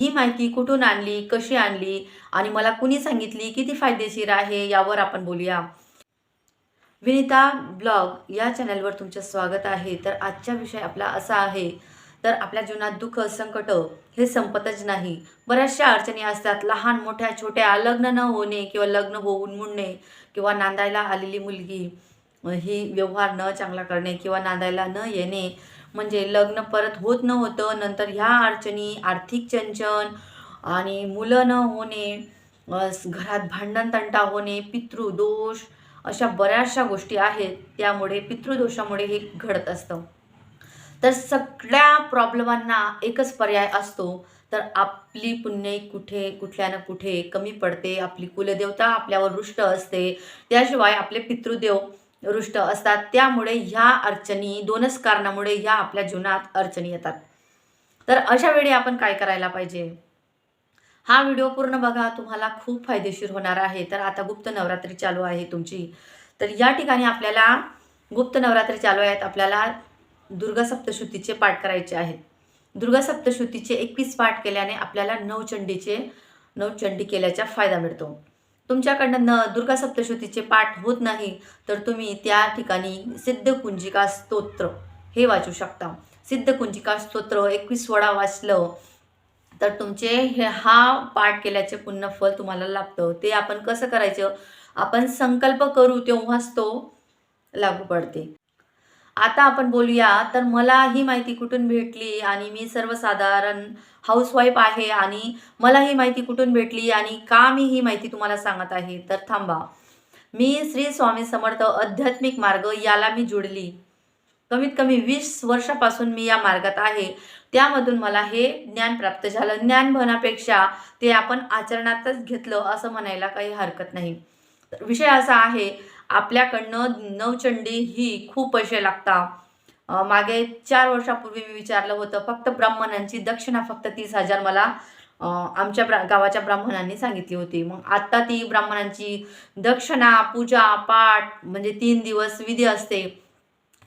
ही माहिती कुठून आणली कशी आणली आणि मला कुणी सांगितली किती फायदेशीर आहे यावर आपण बोलूया. विनिता ब्लॉग या चॅनलवर तुमचं स्वागत आहे. तर आजचा विषय आपला असा आहे तर आपल्या जीवनात दुःख संकट हे संपतच नाही. बऱ्याचशा अडचणी असतात. लहान मोठ्या छोट्या लग्न न होणे किंवा लग्न होऊन मुडणे किंवा नांदायला आलेली मुलगी ही व्यवहार न चांगला करणे किंवा नांदायला न येणे म्हणजे लग्न परत होत नव्हतं नंतर ह्या अडचणी आर्थिक चंचन आणि मुलं न होणे घरात भांडण तंटा होणे पितृदोष अशा बऱ्याचशा गोष्टी आहेत. त्यामुळे पितृदोषामुळे हे घडत असतं. तर सगळ्या प्रॉब्लेमांना एकच पर्याय असतो. तर आपली पुण्य कुठे कुठल्या ना कुठे कमी पडते. आपली कुलदेवता आपल्यावर रुष्ट असते. त्याशिवाय आपले पितृदेव रुष्ट असतात. त्यामुळे ह्या अडचणी दोनच कारणामुळे ह्या आपल्या जीवनात अडचणी येतात. तर अशा वेळी आपण काय करायला पाहिजे? हा व्हिडिओ पूर्ण बघा. तुम्हाला खूप फायदेशीर होणार आहे. तर आता गुप्त नवरात्री चालू आहे तुमची. तर या ठिकाणी आपल्याला गुप्त नवरात्री चालू आहेत. आपल्याला दुर्गा पाठ करायचे आहेत. दुर्गा एकवीस पाठ केल्याने आपल्याला नवचंडीचे नवचंडी केल्याचा फायदा मिळतो. तुमच्याकडनं न दुर्गा सप्तशतीचे पाठ होत नाही तर तुम्ही त्या ठिकाणी सिद्धकुंजिका स्तोत्र हे वाचू शकता. सिद्धकुंजिका स्तोत्र एकवीस वडा वाचलं तर तुमचे हे हा पाठ केल्याचे पूर्ण फल तुम्हाला लाभतं. ते आपण कसं करायचं? आपण संकल्प करू तेव्हाच तो लागू पडते. आता आपण बोलूया. तर मला ही माहिती कुठून भेटली आणि मी सर्वसाधारण हाऊसवाईफ आहे आणि मला ही माहिती कुठून भेटली आणि का मी ही माहिती तुम्हाला सांगत आहे. तर थांबा. मी श्री स्वामी समर्थ आध्यात्मिक मार्ग याला मी जुडली. कमीत कमी वीस वर्षापासून मी या मार्गात आहे. त्यामधून मला हे ज्ञान प्राप्त झालं. ज्ञान म्हणापेक्षा ते आपण आचरणातच घेतलं असं म्हणायला काही हरकत नाही. तर विषय असा आहे आपल्याकडनं नवचंडी ही खूप पैसे लागतात मागे चार वर्षापूर्वी मी विचारलं होतं फक्त ब्राह्मणांची दक्षिणा फक्त तीस हजार मला आमच्या ब्रा गावाच्या ब्राह्मणांनी सांगितली होती. मग आत्ता ती ब्राह्मणांची दक्षिणा पूजा पाठ म्हणजे तीन दिवस विधी असते.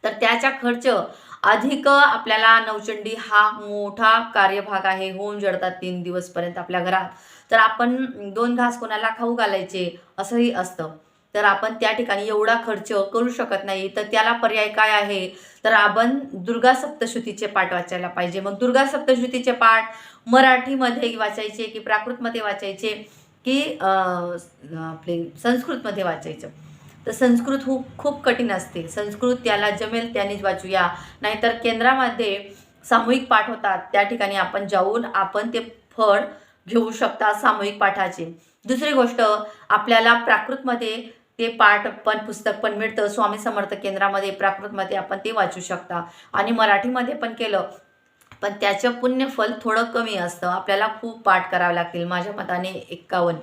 तर त्याचा खर्च अधिक आपल्याला नवचंडी हा मोठा कार्यभाग आहे होऊन जडतात तीन दिवसपर्यंत आपल्या घरात. तर आपण दोन घास कोणाला खाऊ घालायचे असंही असतं. तर आपण त्या ठिकाणी एवढा खर्च करू शकत नाही. तर त्याला पर्याय काय आहे? तर आपण दुर्गा सप्तशुतीचे पाठ वाचायला पाहिजे. मग दुर्गा सप्तशुतीचे पाठ मराठीमध्ये वाचायचे की प्राकृतमध्ये वाचायचे की आपले संस्कृतमध्ये वाचायचं? तर संस्कृत खूप खूप कठीण असते. संस्कृत त्याला जमेल त्यानेच वाचूया. नाहीतर केंद्रामध्ये सामूहिक पाठ होतात. त्या ठिकाणी आपण जाऊन आपण ते फळ घेऊ शकता सामूहिक पाठाचे. दुसरी गोष्ट आपल्याला प्राकृतमध्ये ते पाठ पण पुस्तक पण मिळतं. स्वामी समर्थ केंद्रामध्ये प्राकृतमध्ये आपण ते वाचू शकता. आणि मराठीमध्ये पण केलं पण त्याचं पुण्यफल थोडं कमी असतं. आपल्याला खूप पाठ करावे लागतील माझ्या मताने एक्कावन्न.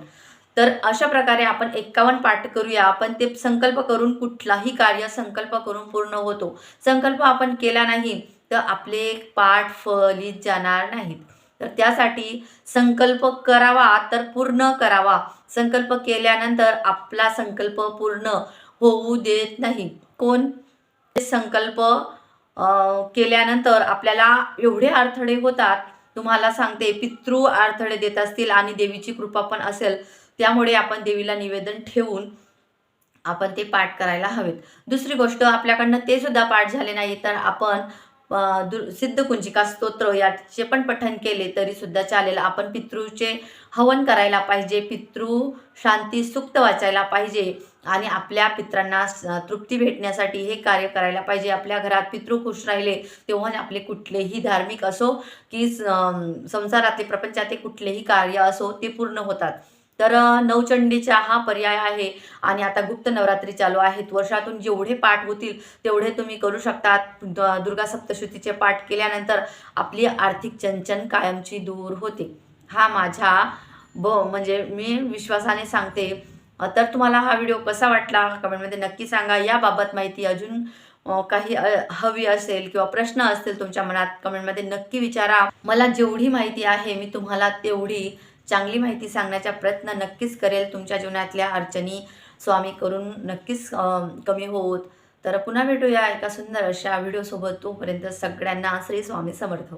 तर अशा प्रकारे आपण एक्कावन्न पाठ करूया. आपण ते संकल्प करून कुठलाही कार्य संकल्प करून पूर्ण होतो. संकल्प आपण केला नाही तर आपले पाठ फलित जाणार नाहीत. तर त्यासाठी संकल्प करावा तर पूर्ण करावा. संकल्प केल्यानंतर आपला संकल्प पूर्ण होऊ देत नाही. कोण? संकल्प केल्यानंतर आपल्याला एवढे अडथळे होतात. तुम्हाला सांगते पितृ अडथळे देत असतील आणि देवीची कृपा पण असेल त्यामुळे आपण देवीला निवेदन ठेवून आपण ते पाठ करायला हवेत. दुसरी गोष्ट आपल्याकडनं ते सुद्धा पाठ झाले नाही तर आपण दु सिद्धकुंजिका स्तोत्र याचे पण पठन केले तरी सुद्धा चालेल. आपण पितृचे हवन करायला पाहिजे पितृ शांती सुक्त वाचायला पाहिजे आणि आपल्या पित्रांना तृप्ती भेटण्यासाठी हे कार्य करायला पाहिजे. आपल्या घरात पितृ खुश राहिले तेव्हा आपले कुठलेही धार्मिक असो की स- संसारातले प्रपंचातले कुठलेही कार्य असो ते पूर्ण होतात. तर नवचंडीचा हा पर्याय आहे आणि आता गुप्त नवरात्री चालू आहेत. वर्षातून जेवढे पाठ होतील तेवढे तुम्ही करू शकतात. द- दुर्गा सप्तशतीचे पाठ केल्यानंतर आपली आर्थिक चंचन कायमची दूर होते. हा माझा ब म्हणजे मी विश्वासाने सांगते. तर तुम्हाला हा व्हिडिओ कसा वाटला? कमेंटमध्ये नक्की सांगा. याबाबत माहिती अजून काही हवी असेल किंवा प्रश्न असतील तुमच्या मनात कमेंटमध्ये नक्की विचारा. मला जेवढी माहिती आहे मी तुम्हाला तेवढी चांगली माहिती सांगण्याचा प्रयत्न नक्कीच करेल. तुमच्या जीवनातल्या अडचणी स्वामी करून नक्कीच कमी होत तर पुन्हा भेटूया एका सुंदर अशा व्हिडिओसोबत तोपर्यंत सगळ्यांना श्री स्वामी समर्थ.